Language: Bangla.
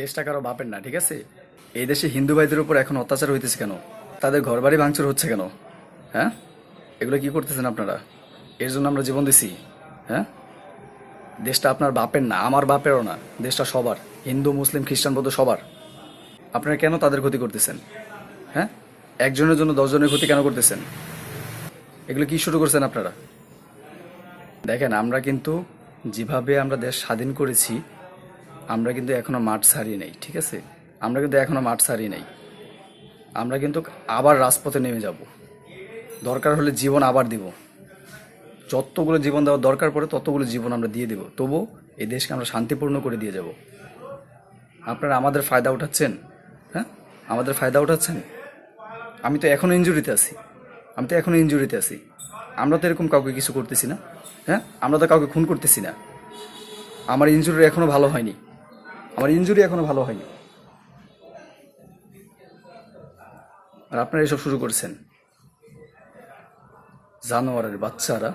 দেশটা কারও বাপের না, ঠিক আছে? এই দেশে হিন্দু ভাইদের উপর এখন অত্যাচার হইতেছে কেন? তাদের ঘরবাড়ি ভাঙচুর হচ্ছে কেন? হ্যাঁ? এগুলো কি করতেছেন আপনারা? এর জন্য আমরা জীবন দিছি হ্যাঁ? দেশটা আপনার বাপের না, আমার বাপেরও না, দেশটা সবার, হিন্দু, মুসলিম, খ্রিস্টান বৌদ্ধ সবার। আপনারা কেন তাদের ক্ষতি করতেছেন? হ্যাঁ? একজনের জন্য দশজনের ক্ষতি কেন করতেছেন? এগুলো কি শুরু করছেন আপনারা? দেখেন, আমরা কিন্তু যেভাবে আমরা দেশ স্বাধীন করেছি আমরা কিন্তু এখনও মাঠ ছাড়িয়ে নেই, ঠিক আছে? আমরা কিন্তু এখনও মাঠ ছাড়িয়ে নেই। আমরা কিন্তু আবার রাজপথে নেমে যাব। দরকার হলে জীবন আবার দিব। যতগুলো জীবন দেওয়ার দরকার পড়ে ততগুলো জীবন আমরা দিয়ে দেব। তবু এই দেশকে আমরা শান্তিপূর্ণ করে দিয়ে যাব। আপনারা আমাদের ফায়দা উঠাচ্ছেন? হ্যাঁ? আমাদের ফায়দা উঠাচ্ছেন? আমি তো এখনও ইঞ্জুরিতে আছি। আমি তো এখনও ইঞ্জুরিতে আছি। আমরা তো এরকম কাউকে কিছু করতেছি না। হ্যাঁ? আমরা তো কাউকে খুন করতেছি না। আমার ইঞ্জুরি এখনও ভালো হয়নি। আমার ইঞ্জুরি এখনও ভালো হয়নি। আর আপনারা এসব শুরু করছেন। জানোয়ারের বাচ্চারা